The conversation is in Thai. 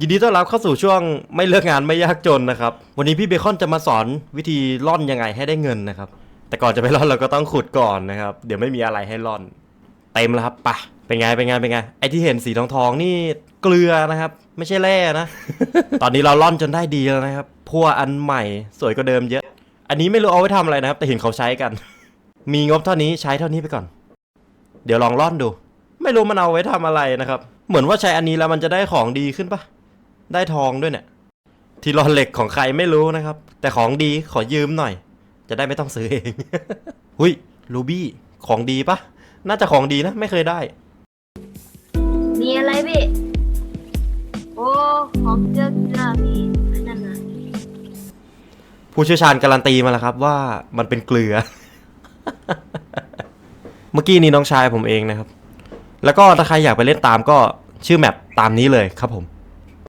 ยินดีต้อนรับเข้าสู่ช่วงไม่เลือกงานไม่ยากจนนะครับ วันนี้พี่เบคอนจะมาสอนวิธีล่อนยังไงให้ได้เงินนะครับ แต่ก่อนจะไปล่อนเราก็ต้องขุดก่อนนะครับ เดี๋ยวไม่มีอะไรให้ล่อน เต็มแล้วครับปะเป็นไงเป็นไงเป็นไงไอที่เห็นสีทองทองนี่เกลือนะครับ ไม่ใช่แร่นะ ตอนนี้เราล่อนจนได้ดีแล้วนะครับพัวอันใหม่สวยกว่าเดิมเยอะ อันนี้ไม่รู้เอาไว้ทำอะไรนะครับ แต่เห็นเขาใช้กัน มีงบเท่านี้ใช้เท่านี้ไปก่อน เดี๋ยวลองล่อนดู ไม่รู้มันเอาไว้ทำอะไรนะครับ เหมือนว่าใช้อันนี้แล้วมันจะได้ของดีขึ้นปะ ได้ทองด้วยเนี่ย ที่รอนเหล็กของใครไม่รู้นะครับ แต่ของดีขอยืมหน่อย จะได้ไม่ต้องซื้อเอง หุยรูบี้ของดีปะน่าจะของดีนะ ไม่เคยได้ มีอะไรพี่ โอ้ ของเกลือเกลือพี่นั่นน่ะผู้เชี่ยวชาญการันตีมาแล้วครับว่ามันเป็นเกลือ เมื่อกี้นี้น้องชายผมเองนะครับ แล้วก็ถ้าใครอยากไปเล่นตามก็ชื่อแมปตามนี้เลยครับผม